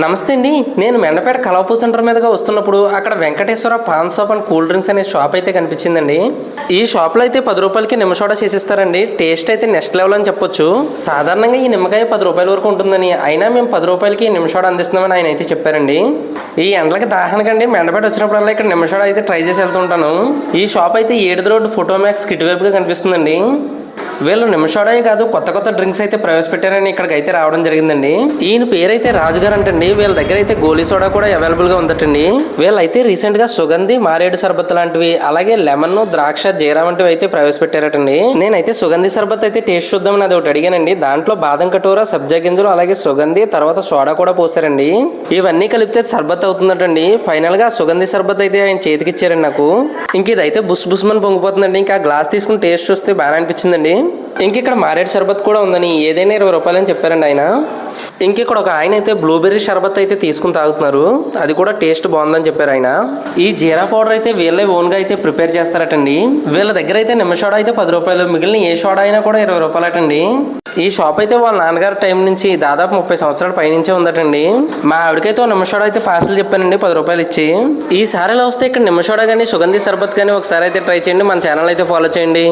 నమస్తే అండి. నేను మెండపేట కలవపూ సెంటర్ మీదుగా వస్తున్నప్పుడు అక్కడ Venkateswara paan shop and cool drinks అనే షాప్ అయితే కనిపించిందండి. ఈ షాప్లో అయితే పది రూపాయలకి నిమ్మసోడా చేసిస్తారండి. టేస్ట్ అయితే నెక్స్ట్ లెవెల్ అని చెప్పొచ్చు. సాధారణంగా ఈ నిమ్మకాయ పది రూపాయల వరకు ఉంటుందని అయినా మేము పది రూపాయలకి ఈ నిమ్మసోడా అందిస్తున్నామని ఆయన అయితే చెప్పారండి. ఈ ఎండలకి దాహనకండి మెండపేట వచ్చినప్పుడల్లా ఇక్కడ నిమ్మసోడా అయితే ట్రై చేసి వెళ్తుంటాను ఈ షాప్ అయితే ఏడుది రోడ్డు ఫోటోమాక్స్ కిట్ వైపుగా కనిపిస్తుందండి. వీళ్ళు నిమిషాడే కాదు కొత్త కొత్త డ్రింక్స్ అయితే ప్రవేశపెట్టారని ఇక్కడికి అయితే రావడం జరిగిందండి. ఈయన పేరైతే రాజుగారు అంటండి వీళ్ళ దగ్గర అయితే గోలీ సోడా కూడా అవైలబుల్గా ఉందటండి. వీళ్ళైతే రీసెంట్గా సుగంధి మారేడు సర్బత్ లాంటివి అలాగే లెమన్ ద్రాక్ష జీరా వంటివి అయితే ప్రవేశపెట్టారటండి. నేనైతే సుగంధి సర్బత్ అయితే టేస్ట్ చూద్దామని అది ఒకటి అడిగానండి. దాంట్లో బాదం కటోరా సబ్జా గింజలు అలాగే సుగంధి తర్వాత సోడా కూడా పోసారండి. ఇవన్నీ కలిపితే సర్బత్ అవుతుందటండి. ఫైనల్గా సుగంధి సర్బత్ అయితే ఆయన చేతికి ఇచ్చారండి నాకు. ఇంక ఇదైతే బుస్ బుస్మని పొంగిపోతుందండి. ఇంకా గ్లాస్ తీసుకుని టేస్ట్ చూస్తే బాగా అనిపించిందండి. ఇంక ఇక్కడ మారేడు షర్బత్ కూడా ఉందని ఏదైనా ఇరవై రూపాయలు అని చెప్పారండి ఆయన. ఇంక ఇక్కడ ఒక ఆయన అయితే బ్లూబెర్రీ షర్బత్ అయితే తీసుకుని తాగుతున్నారు. అది కూడా టేస్ట్ బాగుందని చెప్పారు ఆయన. ఈ జీరా పౌడర్ అయితే వీళ్ళే ఓన్గా అయితే ప్రిపేర్ చేస్తారటండి. వీళ్ళ దగ్గర అయితే నిమ్మ సోడా అయితే పది రూపాయలు మిగిలిన ఏ సోడా అయినా కూడా ఇరవై రూపాయలటండి. ఈ షాప్ అయితే వాళ్ళ నాన్నగారి టైం నుంచి దాదాపు ముప్పై సంవత్సరాల పైనుంచే ఉందటండి. మా ఆవిడకైతే ఓ నిమ్మ అయితే పార్సల్ చెప్పానండి పది రూపాయలు ఇచ్చి. ఈసారి ఇలా వస్తే ఇక్కడ నిమ్మషోడ కానీ సుగంధి సర్బత్ కానీ ఒకసారి అయితే ట్రై చేయండి మన ఛానల్ అయితే ఫాలో చేయండి.